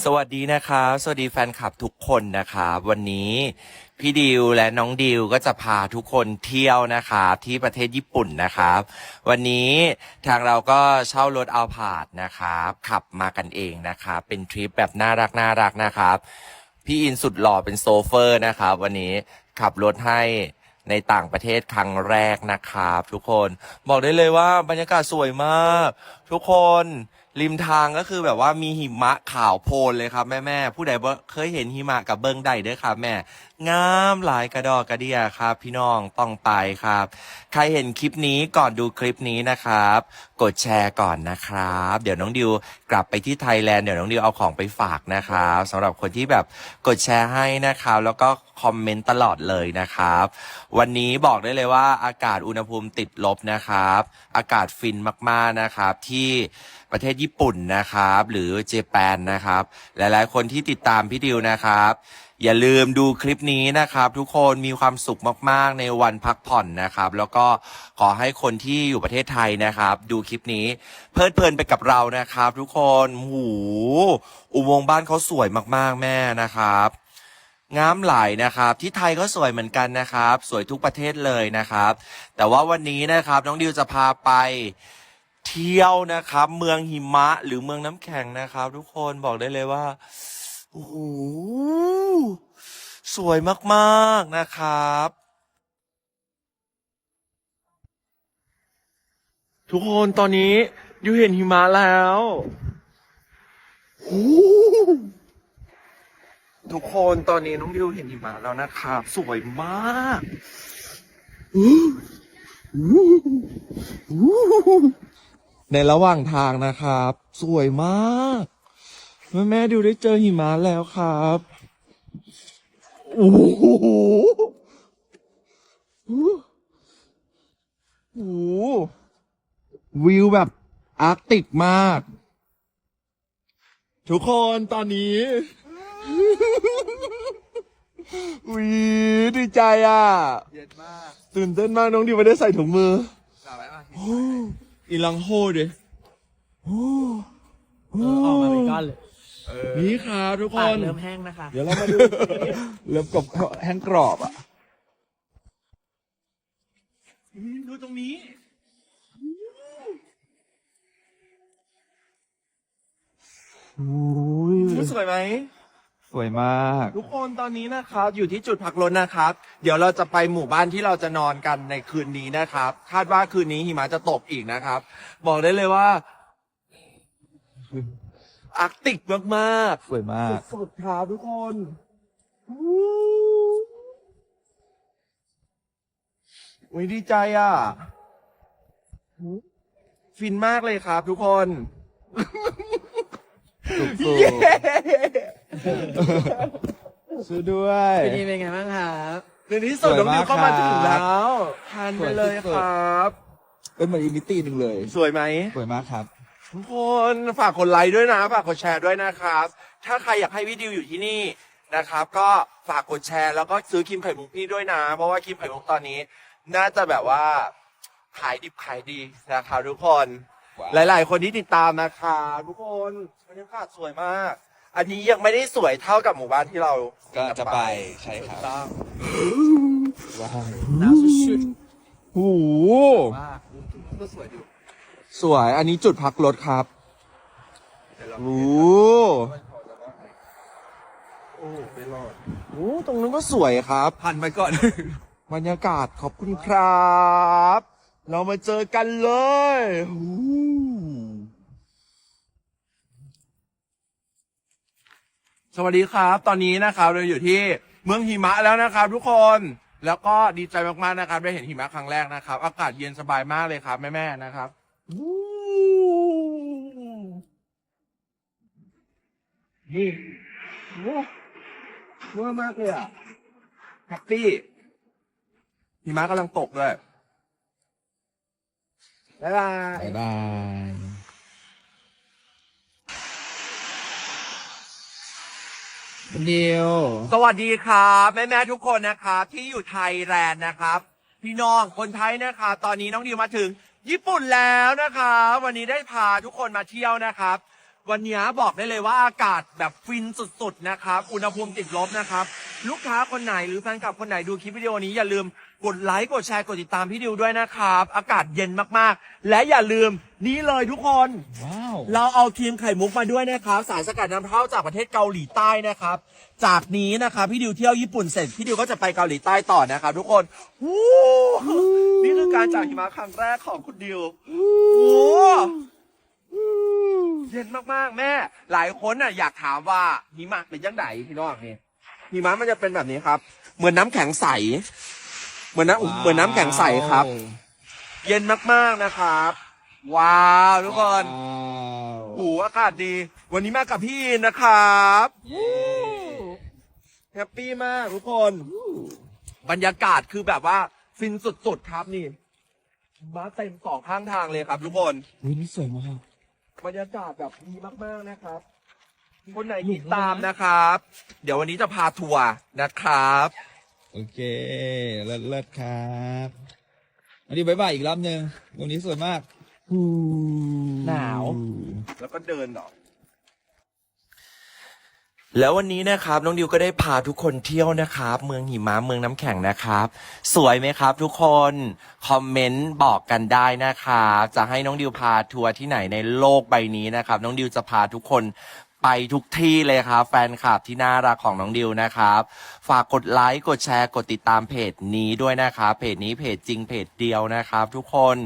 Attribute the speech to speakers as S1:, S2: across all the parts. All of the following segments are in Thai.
S1: สวัสดีนะครับ สวัสดีแฟนคลับทุกคนนะครับวันนี้พี่ดิวและน้องดิวก็จะพาทุกคนเที่ยวนะครับที่ประเทศญี่ปุ่นนะครับ วันนี้ทางเราก็เช่ารถเอาผาดนะครับขับมากันเองนะครับเป็นทริปแบบน่ารักน่ารักนะครับ พี่อินสุดหล่อเป็นโซเฟอร์นะครับ วันนี้ขับรถให้ในต่างประเทศครั้งแรกนะครับ ทุกคนบอกได้เลยว่าบรรยากาศสวยมาก ทุกคน ริมทางก็คือแบบว่ามีหิมะขาวโพลนเลยครับแม่แม่ๆผู้ใดบ่เคยเห็นหิมะกับเบิ้งใดเด้อครับแม่ งามหลายกระดอกกระเดียครับ พี่น้องต้องไปครับ ใครเห็นคลิปนี้ก่อนดูคลิปนี้นะครับ กดแชร์ก่อนนะครับ เดี๋ยวน้องดิวกลับไปที่ไทยแลนด์เดี๋ยวน้องดิวเอาของไปฝากนะครับสำหรับคนที่แบบกดแชร์ให้นะครับ แล้วก็คอมเมนต์ตลอดเลยนะครับ วันนี้บอกได้เลยว่าอากาศอุณหภูมิติดลบนะครับ อากาศฟินมากๆนะครับที่ประเทศญี่ปุ่นนะครับ หรือเจแปนนะครับ หลายๆ คนที่ติดตามพี่ดิวนะครับ อย่าลืมดูคลิปนี้นะครับ ทุกคนมีความสุขมากๆ ในวันพักผ่อนนะครับ แล้วก็ขอให้คนที่อยู่ประเทศไทยนะครับ ดูคลิปนี้เพลิดเพลินไปกับเรานะครับ ทุกคนหูอุโมงค์บ้านเขาสวยมากๆแม่นะครับงามหลายนะครับ ที่ไทยก็สวยเหมือนกันนะครับ สวยทุกประเทศเลยนะครับ แต่ว่าวันนี้นะครับน้องดิวจะพาไปเที่ยวนะครับ เมืองหิมะหรือเมืองน้ำแข็งนะครับ ทุกคนบอกได้เลยว่า โอ้โหสวยมากๆนะครับ ทุกคนตอนนี้ดิวเห็นหิมะแล้วโอ้โหทุกคนตอนนี้น้องดิวเห็นหิมะแล้วนะครับ สวยมากในระหว่างทางนะครับ สวยมาก แม่แม่ดิวได้เจอหิมะแล้วครับโอ้โหโอ้โหวิวแบบอาร์กติกมาก ทุกคนตอนนี้วีดีใจอะ
S2: เย็นมาก
S1: ตื่นเต้นมากน้องดิวไม่ได้ใส่ถุงมือ
S2: หลับไปมาก
S1: โอ้อีลังโฮดิโอ้
S3: เออออกมาเป็นก้อนเลย
S1: นี่ครับทุกค
S3: ปาก
S1: น
S3: เริ่มแห้งนะคะ
S1: เดี๋ยวเรามาดูเริ่มกับแห้งกรอบอะดูตรงนี้สวยไหม
S2: สวยมาก
S1: ทุกคนตอนนี้นะครับอยู่ที่จุดพักรถนะครับ เดี๋ยวเราจะไปหมู่บ้านที่เราจะนอนกันในคืนนี้นะครับ คาดว่าคืนนี้หิมะจะตกอีกนะครับ บอกได้เลยว่า อาร์กติกมาก
S2: สวยมาก
S1: ๆสุดๆครับทุกคนโอ้ยดีใจอะ ฟินมากเลยครับทุกคน
S2: สุด
S1: เย้
S2: ๆช่วยด้วย
S3: เป็นยังไงบ้างครับ
S1: ในที่สุดน้องนิวเข้ามาถึงแล้วทานไปเลย
S2: สวยสุดๆ
S1: ครับ
S2: เป็นเหมือนอีกมิติหนึ่งเลย
S1: สวยไหม
S2: สวยมากครับ
S1: ทุกคนฝากกดไลค์ด้วยนะ ฝากกดแชร์ด้วยนะครับ ถ้าใครอยากให้วิดีโออยู่ที่นี่นะครับ ก็ฝากกดแชร์แล้วก็ซื้อครีมไข่มุกพี่ด้วยนะ เพราะว่าครีมไข่มุกตอนนี้ น่าจะแบบว่าขายดิบขายดีนะครับทุกคน
S2: ว้าว
S1: หลาย ๆ คนที่ติดตามนะครับทุกคนบรรยากาศสวยมาก อันนี้ยังไม่ได้สวยเท่ากับหมู่บ้านที่เรา
S2: ก็จะไปใช่ครับ
S1: ต้อง
S2: ว้าว
S3: หนาวสุด
S1: โอ้โห
S3: ๆมาก
S1: ก็สวยอยู่ สวย อันนี้จุดพักรถครับโอ้โอ้ไม่รอดโอ้ตรงนั้นก็สวยครับ
S2: พันไปก่อน
S1: บรรยากาศขอบคุณครับ เรามาเจอกันเลยโอ้สวัสดีครับ ตอนนี้นะครับเราอยู่ที่เมืองหิมะแล้วนะครับ ทุกคนแล้วก็ดีใจมากๆนะครับ ได้เห็นหิมะครั้งแรกนะครับ อากาศเย็นสบายมากเลยครับแม่ๆนะครับวู้ นี่โอ้เมื่อมากเลยอะแฮปปี้หิมะกำลังตกเลยบ๊ายบาย
S2: บ๊ายบาย
S3: เดียว
S1: สวัสดีครับแม่แม่ๆทุกคนนะครับ ที่อยู่ไทยแลนด์นะครับ พี่น้องคนไทยนะครับ ตอนนี้น้องดิวมาถึง ญี่ปุ่นแล้วนะครับวันนี้ได้พาทุกคนมาเที่ยวนะครับ วันนี้บอกได้เลยว่าอากาศแบบฟินสุดๆนะครับ อุณหภูมิติดลบนะครับ ลูกค้าคนไหนหรือแฟนคลับคนไหนดูคลิปวิดีโอนี้อย่าลืมกดไลค์กดแชร์กดติดตามพี่ดิวด้วยนะครับ อากาศเย็นมากๆ และอย่าลืมนี่เลยทุกคน
S2: ว้าว
S1: เราเอาครีมไข่มุกมาด้วยนะครับ สารสกัดนำเข้าจากประเทศเกาหลีใต้นะครับ จากนี้นะครับพี่ดิวเที่ยวญี่ปุ่นเสร็จพี่ดิวก็จะไปเกาหลีใต้ต่อนะครับทุกคนวู้นี่คือการจากหิมะครั้งแรกของคุณดิวโอ้เย็นมากๆ แม่ หลายคนน่ะอยากถามว่าหิมะเป็นยังไงพี่น้องนี่หิมะมันจะเป็นแบบนี้ครับ เหมือนน้ำแข็งใส เหมือนน้ำเหมือนน้ำแข็งใสครับ เย็นมากๆนะครับ ว้าวทุกคน
S2: ว้าว
S1: โอ้โหอากาศดี วันนี้มากับพี่อินนะครับแฮปปี้มากทุกคน บรรยากาศคือแบบว่า ฟินสุดๆครับนี่ มาเต็มสองข้างทางเลยครับ ทุกคน
S2: วินี่สวยมาก
S1: บรรยากาศแบบดีมากๆนะครับ คนไหนติดตามนะครับ เดี๋ยววันนี้จะพาทัวร์นะครับ
S2: โอเค เลิศเลิศครับอันนี้บายบายอีกรอบหนึ่งวันนี้สวยมาก
S1: หนาว แล้วก็เดินออก แล้ววันนี้นะครับน้องดิวก็ได้พาทุกคนเที่ยวนะครับ เมืองหิมะเมืองน้ำแข็งนะครับ สวยไหมครับ ทุกคนคอมเมนต์บอกกันได้นะครับจะให้น้องดิวพาทัวร์ที่ไหนในโลกใบนี้นะครับ น้องดิวจะพาทุกคนไปทุกที่เลยครับ แฟนคลับที่น่ารักของน้องดิวนะครับ ฝากกดไลค์กดแชร์กดติดตามเพจนี้ด้วยนะครับเพจนี้เพจจริงเพจเดียวนะครับ ทุกคน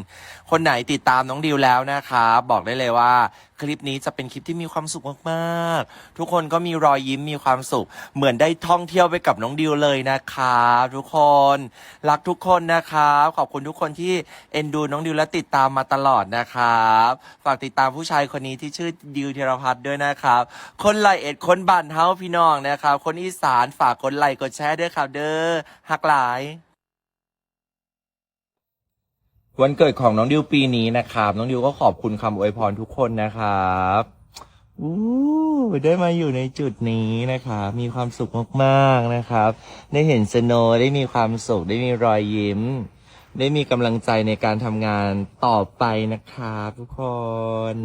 S1: คนไหนติดตามน้องดิวแล้วนะครับบอกได้เลยว่าคลิปนี้จะเป็นคลิปที่มีความสุขมากๆ ทุกคนก็มีรอยยิ้มมีความสุข เหมือนได้ท่องเที่ยวไปกับน้องดิวเลยนะครับทุกคนรักทุกคนนะครับขอบคุณทุกคนที่เอ็นดูน้องดิวและติดตามมาตลอดนะครับฝากติดตามผู้ชายคนนี้ที่ชื่อดิวธีรพัฒน์ด้วยนะครับ คนไลเอ็ดคนบันเฮาพี่น้องนะครับคนอีสานฝากกดไลค์กดแชร์ด้วยครับเด้อฮักหลาย วันเกิดของน้องดิวปีนี้นะครับ น้องดิวก็ขอบคุณคำอวยพรทุกคนนะครับอู้ได้มาอยู่ในจุดนี้นะครับมีความสุขมากๆนะครับ ได้เห็นสโนได้มีความสุข ได้มีรอยยิ้ม ได้มีกำลังใจในการทำงานต่อไปนะครับทุกคน